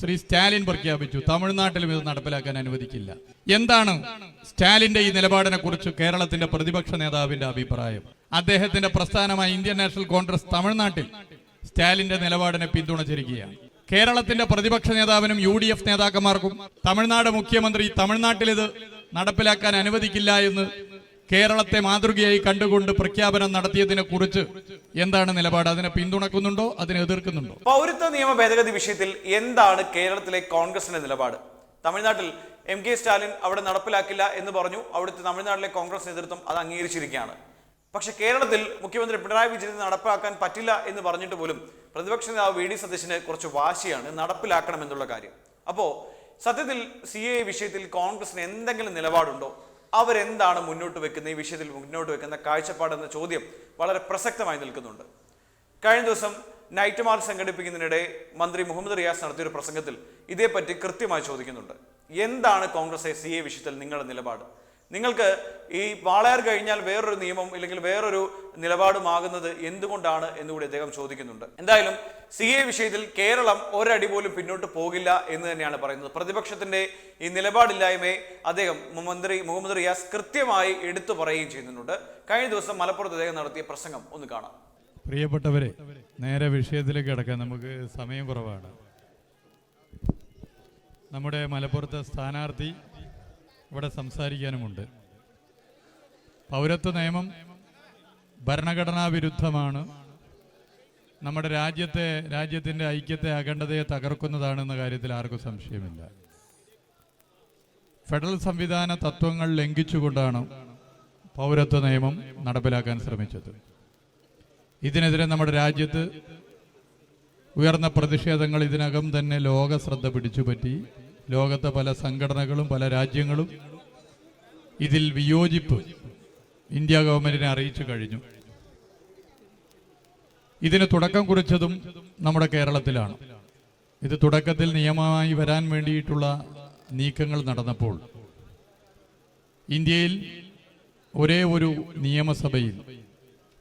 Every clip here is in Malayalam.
ശ്രീ സ്റ്റാലിൻ പ്രഖ്യാപിച്ചു തമിഴ്നാട്ടിലും ഇത് നടപ്പിലാക്കാൻ അനുവദിക്കില്ല. എന്താണ് സ്റ്റാലിന്റെ ഈ നിലപാടിനെ കുറിച്ച് കേരളത്തിന്റെ പ്രതിപക്ഷ നേതാവിന്റെ അഭിപ്രായം? അദ്ദേഹത്തിന്റെ പ്രസ്ഥാനമായ ഇന്ത്യൻ നാഷണൽ കോൺഗ്രസ് തമിഴ്നാട്ടിൽ സ്റ്റാലിന്റെ നിലപാടിനെ പിന്തുണച്ചിരിക്കുകയാണ്. കേരളത്തിന്റെ പ്രതിപക്ഷ നേതാവിനും യു ഡി എഫ് നേതാക്കന്മാർക്കും തമിഴ്നാട് മുഖ്യമന്ത്രി തമിഴ്നാട്ടിൽ ഇത് നടപ്പിലാക്കാൻ അനുവദിക്കില്ല എന്ന് കേരളത്തെ മാതൃകയായി കണ്ടുകൊണ്ട് പ്രഖ്യാപനം നടത്തിയതിനെ കുറിച്ച് എന്താണ് നിലപാട്? അതിനെ പിന്തുണക്കുന്നുണ്ടോ? അതിനെ എതിർക്കുന്നുണ്ടോ? പൗരത്വ നിയമ ഭേദഗതി വിഷയത്തിൽ എന്താണ് കേരളത്തിലെ കോൺഗ്രസിന്റെ നിലപാട്? തമിഴ്നാട്ടിൽ എം കെ സ്റ്റാലിൻ അവിടെ നടപ്പിലാക്കില്ല എന്ന് പറഞ്ഞു. അവിടുത്തെ തമിഴ്നാട്ടിലെ കോൺഗ്രസ് നേതൃത്വം അത് അംഗീകരിച്ചിരിക്കുകയാണ്. പക്ഷെ കേരളത്തിൽ മുഖ്യമന്ത്രി പിണറായി വിജയൻ നടപ്പാക്കാൻ പറ്റില്ല എന്ന് പറഞ്ഞിട്ട് പോലും പ്രതിപക്ഷ നേതാവ് വി ഡി സതീശന് കുറച്ച് വാശിയാണ് നടപ്പിലാക്കണം എന്നുള്ള കാര്യം. അപ്പോൾ സത്യത്തിൽ സി എ വിഷയത്തിൽ കോൺഗ്രസിന് എന്തെങ്കിലും നിലപാടുണ്ടോ? അവരെന്താണ് മുന്നോട്ട് വെക്കുന്ന ഈ വിഷയത്തിൽ മുന്നോട്ട് വെക്കുന്ന കാഴ്ചപ്പാടെന്ന ചോദ്യം വളരെ പ്രസക്തമായി നിൽക്കുന്നുണ്ട്. കഴിഞ്ഞ ദിവസം നൈറ്റ് മാർച്ച് സംഘടിപ്പിക്കുന്നതിനിടെ മന്ത്രി മുഹമ്മദ് റിയാസ് നടത്തിയൊരു പ്രസംഗത്തിൽ ഇതേപ്പറ്റി കൃത്യമായി ചോദിക്കുന്നുണ്ട്. എന്താണ് കോൺഗ്രസ് സി എ വിഷയത്തിൽ നിങ്ങളുടെ നിലപാട്? നിങ്ങൾക്ക് ഈ വാളയാർ കഴിഞ്ഞാൽ വേറൊരു നിയമം ഇല്ലെങ്കിൽ വേറൊരു നിലപാടുമാകുന്നത് എന്തുകൊണ്ടാണ് എന്നുകൂടി അദ്ദേഹം ചോദിക്കുന്നുണ്ട്. എന്തായാലും സി എ വിഷയത്തിൽ കേരളം ഒരടി പോലും പിന്നോട്ട് പോകില്ല എന്ന് തന്നെയാണ് പറയുന്നത്. പ്രതിപക്ഷത്തിന്റെ ഈ നിലപാടില്ലായ്മയെ അദ്ദേഹം മന്ത്രി മുഹമ്മദ് റിയാസ് കൃത്യമായി എടുത്തു പറയുകയും ചെയ്യുന്നുണ്ട്. കഴിഞ്ഞ ദിവസം മലപ്പുറത്ത് അദ്ദേഹം നടത്തിയ പ്രസംഗം ഒന്ന് കാണാം. പ്രിയപ്പെട്ടവരെ നേരെ വിഷയത്തിലേക്ക് കിടക്കാൻ നമുക്ക് സമയം കുറവാണ്. നമ്മുടെ മലപ്പുറത്തെ സ്ഥാനാർത്ഥി ഇവിടെ സംസാരിക്കാനുമുണ്ട്. പൗരത്വ നിയമം ഭരണഘടനാ വിരുദ്ധമാണ്. നമ്മുടെ രാജ്യത്തെ രാജ്യത്തിന്റെ ഐക്യത്തെ അഖണ്ഡതയെ തകർക്കുന്നതാണെന്ന കാര്യത്തിൽ ആർക്കും സംശയമില്ല. ഫെഡറൽ സംവിധാന തത്വങ്ങൾ ലംഘിച്ചുകൊണ്ടാണ് പൗരത്വ നിയമം നടപ്പിലാക്കാൻ ശ്രമിച്ചത്. ഇതിനെതിരെ നമ്മുടെ രാജ്യത്ത് ഉയർന്ന പ്രതിഷേധങ്ങൾ ഇതിനകം തന്നെ ലോക ശ്രദ്ധ പിടിച്ചുപറ്റി ലോകത്തെ പല സംഘടനകളും പല രാജ്യങ്ങളും ഇതിൽ വിയോജിപ്പ് ഇന്ത്യ ഗവൺമെന്റിനെ അറിയിച്ചു കഴിഞ്ഞു. ഇതിന് തുടക്കം കുറിച്ചതും നമ്മുടെ കേരളത്തിലാണ്. ഇത് തുടക്കത്തിൽ നിയമമായി വരാൻ വേണ്ടിയിട്ടുള്ള നീക്കങ്ങൾ നടന്നപ്പോൾ ഇന്ത്യയിൽ ഒരേ ഒരു നിയമസഭയിൽ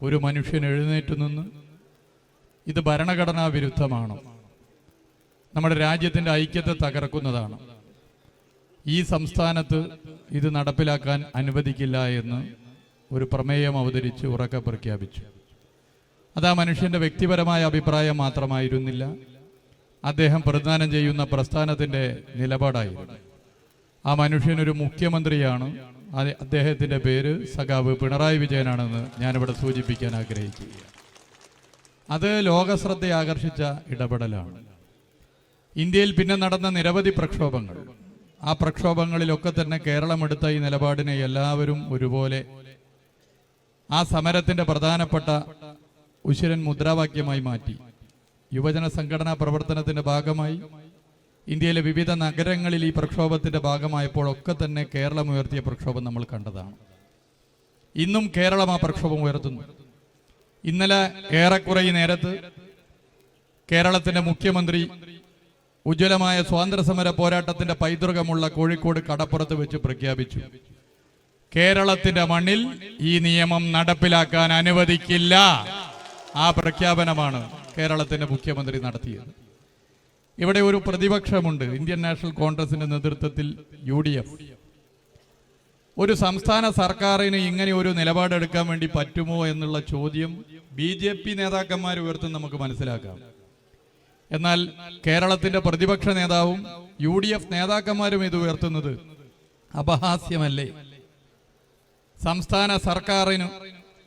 ഒരു മനുഷ്യൻ എഴുന്നേറ്റ് നിന്ന് ഇത് ഭരണഘടനാ വിരുദ്ധമാണ്. നമ്മുടെ രാജ്യത്തിന്റെ ഐക്യത്തെ തകർക്കുന്നതാണ്. ഈ സംസ്ഥാനത്ത് ഇത് നടപ്പിലാക്കാൻ അനുവദിക്കില്ല എന്ന് ഒരു പ്രമേയം അവതരിച്ച് ഉറക്കെ പ്രഖ്യാപിച്ചു. അത് ആ മനുഷ്യന്റെ വ്യക്തിപരമായ അഭിപ്രായം മാത്രമായിരുന്നില്ല. അദ്ദേഹം പ്രദാനം ചെയ്യുന്ന പ്രസ്ഥാനത്തിന്റെ നിലപാടായിരുന്നു. ആ മനുഷ്യനൊരു മുഖ്യമന്ത്രിയാണ്. അദ്ദേഹത്തിന്റെ പേര് സഖാവ് പിണറായി വിജയനാണെന്ന് ഞാനിവിടെ സൂചിപ്പിക്കാൻ ആഗ്രഹിക്കുക അത് ലോകശ്രദ്ധ ആകർഷിച്ച ഇടപെടലാണ്. ഇന്ത്യയിൽ പിന്നെ നടന്ന നിരവധി പ്രക്ഷോഭങ്ങൾ. ആ പ്രക്ഷോഭങ്ങളിലൊക്കെ തന്നെ കേരളം എടുത്ത ഈ നിലപാടിനെ എല്ലാവരും ഒരുപോലെ ആ സമരത്തിന്റെ പ്രധാനപ്പെട്ട ഉശിരൻ മുദ്രാവാക്യമായി മാറ്റി. യുവജന സംഘടനാ പ്രവർത്തനത്തിന്റെ ഭാഗമായി. ഇന്ത്യയിലെ വിവിധ നഗരങ്ങളിൽ ഈ പ്രക്ഷോഭത്തിന്റെ ഭാഗമായപ്പോഴൊക്കെ തന്നെ കേരളം ഉയർത്തിയ പ്രക്ഷോഭം നമ്മൾ കണ്ടതാണ്. ഇന്നും കേരളം ആ പ്രക്ഷോഭം ഉയർത്തുന്നു. ഇന്നലെ ഏറെക്കുറെ ഈ നേരത്ത് കേരളത്തിന്റെ മുഖ്യമന്ത്രി ഉജ്ജ്വലമായ സ്വാതന്ത്ര്യ സമര പോരാട്ടത്തിന്റെ പൈതൃകമുള്ള കോഴിക്കോട് കടപ്പുറത്ത് വെച്ച് പ്രഖ്യാപിച്ചു. കേരളത്തിന്റെ മണ്ണിൽ ഈ നിയമം നടപ്പിലാക്കാൻ അനുവദിക്കില്ല. ആ പ്രഖ്യാപനമാണ് കേരളത്തിന്റെ മുഖ്യമന്ത്രി നടത്തിയത്. ഇവിടെ ഒരു പ്രതിപക്ഷമുണ്ട് ഇന്ത്യൻ നാഷണൽ കോൺഗ്രസിന്റെ നേതൃത്വത്തിൽ യു ഡി എഫ് ഒരു സംസ്ഥാന സർക്കാരിന് ഇങ്ങനെ ഒരു നിലപാടെടുക്കാൻ വേണ്ടി പറ്റുമോ എന്നുള്ള ചോദ്യം ബി ജെ പി നേതാക്കന്മാർ ഉയർത്തും നമുക്ക് മനസ്സിലാക്കാം. എന്നാൽ കേരളത്തിന്റെ പ്രതിപക്ഷ നേതാവും യു ഡി എഫ് നേതാക്കന്മാരും ഇത് ഉയർത്തുന്നത് അപഹാസ്യമല്ലേ? സംസ്ഥാന സർക്കാരിന്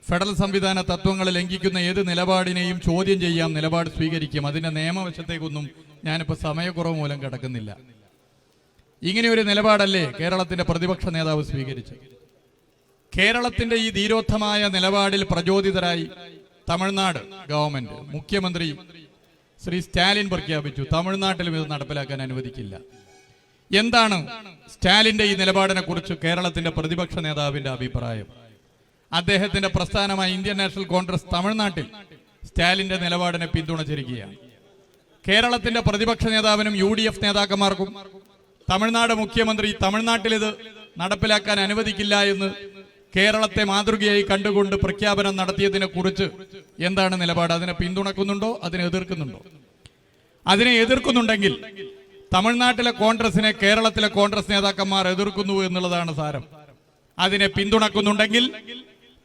ഫെഡറൽ സംവിധാന തത്വങ്ങൾ ലംഘിക്കുന്ന ഏത് നിലപാടിനെയും ചോദ്യം ചെയ്യാം നിലപാട് സ്വീകരിക്കും. അതിന്റെ നിയമവശത്തേക്കൊന്നും ഞാനിപ്പോൾ സമയക്കുറവ് മൂലം കിടക്കുന്നില്ല. ഇങ്ങനെ ഒരു നിലപാടല്ലേ കേരളത്തിന്റെ പ്രതിപക്ഷ നേതാവ് സ്വീകരിച്ചു കേരളത്തിന്റെ ഈ ധീരോത്തമായ നിലപാടിൽ പ്രചോദിതരായി തമിഴ്നാട് ഗവൺമെന്റ് മുഖ്യമന്ത്രി ശ്രീ സ്റ്റാലിൻ പ്രഖ്യാപിച്ചു തമിഴ്നാട്ടിലും ഇത് നടപ്പിലാക്കാൻ അനുവദിക്കില്ല. എന്താണ് സ്റ്റാലിന്റെ ഈ നിലപാടിനെ കുറിച്ച് കേരളത്തിന്റെ പ്രതിപക്ഷ നേതാവിന്റെ അഭിപ്രായം? അദ്ദേഹത്തിന്റെ പ്രസ്ഥാനമായ ഇന്ത്യൻ നാഷണൽ കോൺഗ്രസ് തമിഴ്നാട്ടിൽ സ്റ്റാലിന്റെ നിലപാടിനെ പിന്തുണച്ചിരിക്കുകയാണ്. കേരളത്തിന്റെ പ്രതിപക്ഷ നേതാവിനും യു ഡി എഫ് നേതാക്കന്മാർക്കും തമിഴ്നാട് മുഖ്യമന്ത്രി തമിഴ്നാട്ടിൽ ഇത് നടപ്പിലാക്കാൻ അനുവദിക്കില്ല എന്ന് കേരളത്തെ മാതൃകയായി കണ്ടുകൊണ്ട് പ്രഖ്യാപനം നടത്തിയതിനെ കുറിച്ച് എന്താണ് നിലപാട്? അതിനെ പിന്തുണക്കുന്നുണ്ടോ? അതിനെ എതിർക്കുന്നുണ്ടോ? അതിനെ എതിർക്കുന്നുണ്ടെങ്കിൽ തമിഴ്നാട്ടിലെ കോൺഗ്രസിനെ കേരളത്തിലെ കോൺഗ്രസ് നേതാക്കന്മാർ എതിർക്കുന്നു എന്നുള്ളതാണ് സാരം. അതിനെ പിന്തുണക്കുന്നുണ്ടെങ്കിൽ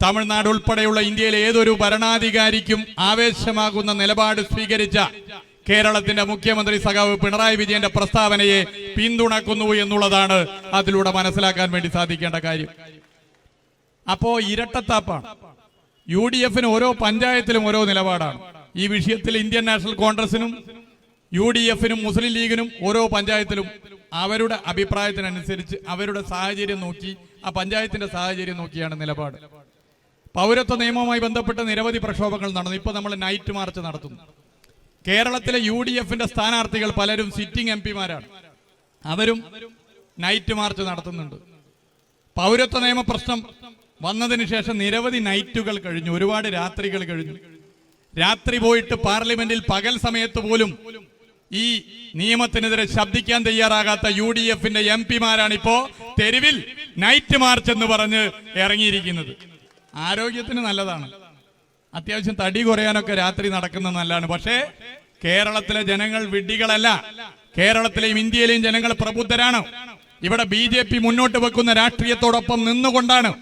തമിഴ്നാട് ഉൾപ്പെടെയുള്ള ഇന്ത്യയിലെ ഏതൊരു ഭരണാധികാരിക്കും ആവേശമാകുന്ന നിലപാട് സ്വീകരിച്ച കേരളത്തിന്റെ മുഖ്യമന്ത്രി സഖാവ് പിണറായി വിജയന്റെ പ്രസ്താവനയെ പിന്തുണക്കുന്നു എന്നുള്ളതാണ് അതിലൂടെ മനസ്സിലാക്കാൻ വേണ്ടി സാധിക്കേണ്ട കാര്യം. അപ്പോ ഇരട്ടത്താപ്പാണ്. യു ഡി എഫിന് ഓരോ പഞ്ചായത്തിലും ഓരോ നിലപാടാണ്. ഈ വിഷയത്തിൽ ഇന്ത്യൻ നാഷണൽ കോൺഗ്രസിനും യു ഡി എഫിനും മുസ്ലിം ലീഗിനും ഓരോ പഞ്ചായത്തിലും അവരുടെ അഭിപ്രായത്തിനനുസരിച്ച് അവരുടെ സാഹചര്യം നോക്കി ആ പഞ്ചായത്തിന്റെ സാഹചര്യം നോക്കിയാണ് നിലപാട്. പൗരത്വ നിയമവുമായി ബന്ധപ്പെട്ട് നിരവധി പ്രക്ഷോഭങ്ങൾ നടന്നു. ഇപ്പൊ നമ്മൾ നൈറ്റ് മാർച്ച് നടത്തുന്നു. കേരളത്തിലെ യു ഡി എഫിന്റെ സ്ഥാനാർത്ഥികൾ പലരും സിറ്റിംഗ് എം പിമാരാണ് അവരും നൈറ്റ് മാർച്ച് നടത്തുന്നുണ്ട്. പൗരത്വ നിയമ പ്രശ്നം വന്നതിന് ശേഷം നിരവധി നൈറ്റുകൾ കഴിഞ്ഞു. ഒരുപാട് രാത്രികൾ കഴിഞ്ഞു. രാത്രി പോയിട്ട് പാർലമെന്റിൽ പകൽ സമയത്ത് പോലും ഈ നിയമത്തിനെതിരെ ശബ്ദിക്കാൻ തയ്യാറാകാത്ത യു ഡി എഫിന്റെ എം പിമാരാണ് ഇപ്പോ തെരുവിൽ നൈറ്റ് മാർച്ച് എന്ന് പറഞ്ഞ് ഇറങ്ങിയിരിക്കുന്നത്. ആരോഗ്യത്തിന് നല്ലതാണ്. അത്യാവശ്യം തടി കുറയാനൊക്കെ രാത്രി നടക്കുന്നത് നല്ലതാണ്. പക്ഷേ കേരളത്തിലെ ജനങ്ങൾ വിഡ്ഢികളല്ല. കേരളത്തിലെയും ഇന്ത്യയിലെയും ജനങ്ങൾ പ്രബുദ്ധരാണ്. ഇവിടെ ബി ജെ പി മുന്നോട്ട് വെക്കുന്ന രാഷ്ട്രീയത്തോടൊപ്പം നിന്നുകൊണ്ടാണ്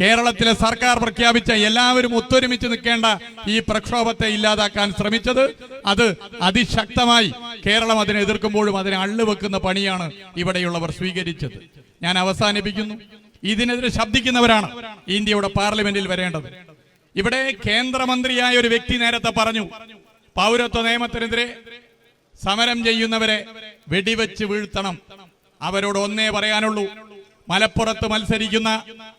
കേരളത്തിലെ സർക്കാർ പ്രഖ്യാപിച്ച എല്ലാവരും ഒത്തൊരുമിച്ച് നിൽക്കേണ്ട ഈ പ്രക്ഷോഭത്തെ ഇല്ലാതാക്കാൻ ശ്രമിച്ചത്. അത് അതിശക്തമായി കേരളം അതിനെ എതിർക്കുമ്പോഴും അതിനെ അള്ളുവെക്കുന്ന പണിയാണ് ഇവിടെയുള്ളവർ സ്വീകരിച്ചത്. ഞാൻ അവസാനിപ്പിക്കുന്നു. ഇതിനെതിരെ ശബ്ദിക്കുന്നവരാണ്. ഇന്ത്യയുടെ പാർലമെന്റിൽ വരേണ്ടത്. ഇവിടെ കേന്ദ്രമന്ത്രിയായ ഒരു വ്യക്തി നേരത്തെ പറഞ്ഞു പൗരത്വ നിയമത്തിനെതിരെ സമരം ചെയ്യുന്നവരെ വെടിവെച്ച് വീഴ്ത്തണം. അവരോട് ഒന്നേ പറയാനുള്ളൂ മലപ്പുറത്ത് മത്സരിക്കുന്ന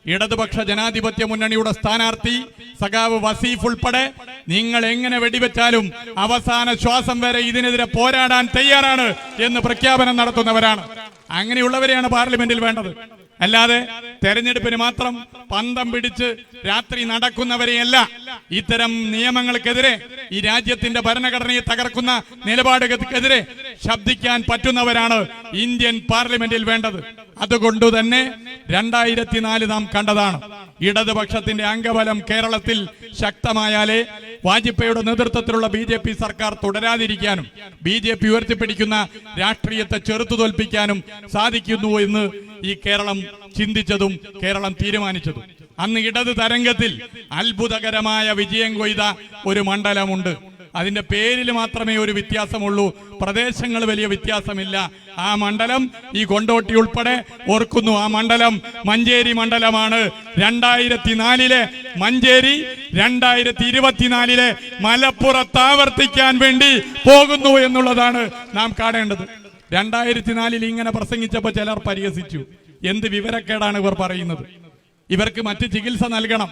ഇടതുപക്ഷ ജനാധിപത്യ മുന്നണിയുടെ സ്ഥാനാർത്ഥി സഖാവ് വസീഫ് ഉൾപ്പെടെ നിങ്ങൾ എങ്ങനെ വെടിവെച്ചാലും അവസാന ശ്വാസം വരെ ഇതിനെതിരെ പോരാടാൻ തയ്യാറാണ് എന്ന് പ്രഖ്യാപനം നടത്തുന്നവരാണ്. അങ്ങനെയുള്ളവരെയാണ് പാർലമെന്റിൽ വേണ്ടത്. അല്ലാതെ തെരഞ്ഞെടുപ്പിന് മാത്രം പന്തം പിടിച്ച് രാത്രി നടക്കുന്നവരെയല്ല ഇത്തരം നിയമങ്ങൾക്കെതിരെ ഈ രാജ്യത്തിന്റെ ഭരണഘടനയെ തകർക്കുന്ന നിലപാടുകൾക്കെതിരെ ശബ്ദിക്കാൻ പറ്റുന്നവരാണ് ഇന്ത്യൻ പാർലമെന്റിൽ വേണ്ടത്. അതുകൊണ്ട് തന്നെ രണ്ടായിരത്തി നാല് നാം കണ്ടതാണ് ഇടതുപക്ഷത്തിന്റെ അംഗബലം കേരളത്തിൽ ശക്തമായാലേ വാജ്പേയിയുടെ നേതൃത്വത്തിലുള്ള ബി ജെ പി സർക്കാർ തുടരാതിരിക്കാനും ബി ജെ പി ഉയർത്തിപ്പിടിക്കുന്ന രാഷ്ട്രീയത്തെ ചെറുത്തു തോൽപ്പിക്കാനും സാധിക്കുന്നു എന്ന് ഈ കേരളം ചിന്തിച്ചതും കേരളം തീരുമാനിച്ചതും. അന്ന് ഇടത് തരംഗത്തിൽ അത്ഭുതകരമായ വിജയം കൊയ്ത ഒരു മണ്ഡലമുണ്ട്. അതിന്റെ പേരിൽ മാത്രമേ ഒരു വ്യത്യാസമുള്ളൂ. പ്രദേശങ്ങൾ വലിയ വ്യത്യാസമില്ല. ആ മണ്ഡലം ഈ കൊണ്ടോട്ടി ഉൾപ്പെടെ ഓർക്കുന്നു. ആ മണ്ഡലം മഞ്ചേരി മണ്ഡലമാണ്. രണ്ടായിരത്തി നാലിലെ മഞ്ചേരി രണ്ടായിരത്തി ഇരുപത്തിനാലിലെ മലപ്പുറത്ത് ആവർത്തിക്കാൻ വേണ്ടി പോകുന്നു എന്നുള്ളതാണ് നാം കാണേണ്ടത്. രണ്ടായിരത്തി നാലിൽ ഇങ്ങനെ പ്രസംഗിച്ചപ്പോൾ ചിലർ പരിഹസിച്ചു. എന്ത് വിവരക്കേടാണ് ഇവർ പറയുന്നത്? ഇവർക്ക് മറ്റ് ചികിത്സ നൽകണം.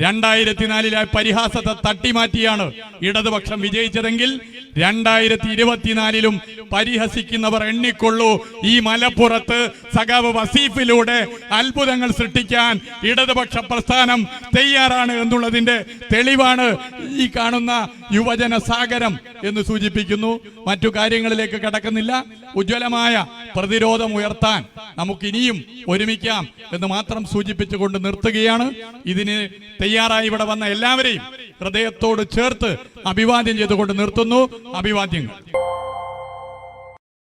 രണ്ടായിരത്തി നാലിലെ പരിഹാസത്തെ തട്ടിമാറ്റിയാണ് ഇടതുപക്ഷം വിജയിച്ചതെങ്കിൽ രണ്ടായിരത്തി ഇരുപത്തിനാലിലും പരിഹസിക്കുന്നവർ എണ്ണിക്കൊള്ളൂ. ഈ മലപ്പുറത്ത് സഖാവ് വസീഫിലൂടെ അത്ഭുതങ്ങൾ സൃഷ്ടിക്കാൻ ഇടതുപക്ഷ പ്രസ്ഥാനം തയ്യാറാണ് എന്നുള്ളതിന്റെ തെളിവാണ് ഈ കാണുന്ന യുവജന സാഗരം എന്ന് സൂചിപ്പിക്കുന്നു. മറ്റു കാര്യങ്ങളിലേക്ക് കടക്കുന്നില്ല. ഉജ്ജ്വലമായ പ്രതിരോധം ഉയർത്താൻ നമുക്കിനിയും ഒരുമിക്കാം എന്ന് മാത്രം സൂചിപ്പിച്ചുകൊണ്ട് നിർത്തുകയാണ്. ഇതിന് തയ്യാറായി ഇവിടെ വന്ന എല്ലാവരെയും ഹൃദയത്തോട് ചേർത്ത് അഭിവാദ്യം ചെയ്തുകൊണ്ട് നിർത്തുന്നു. അഭിവാദ്യങ്ങൾ.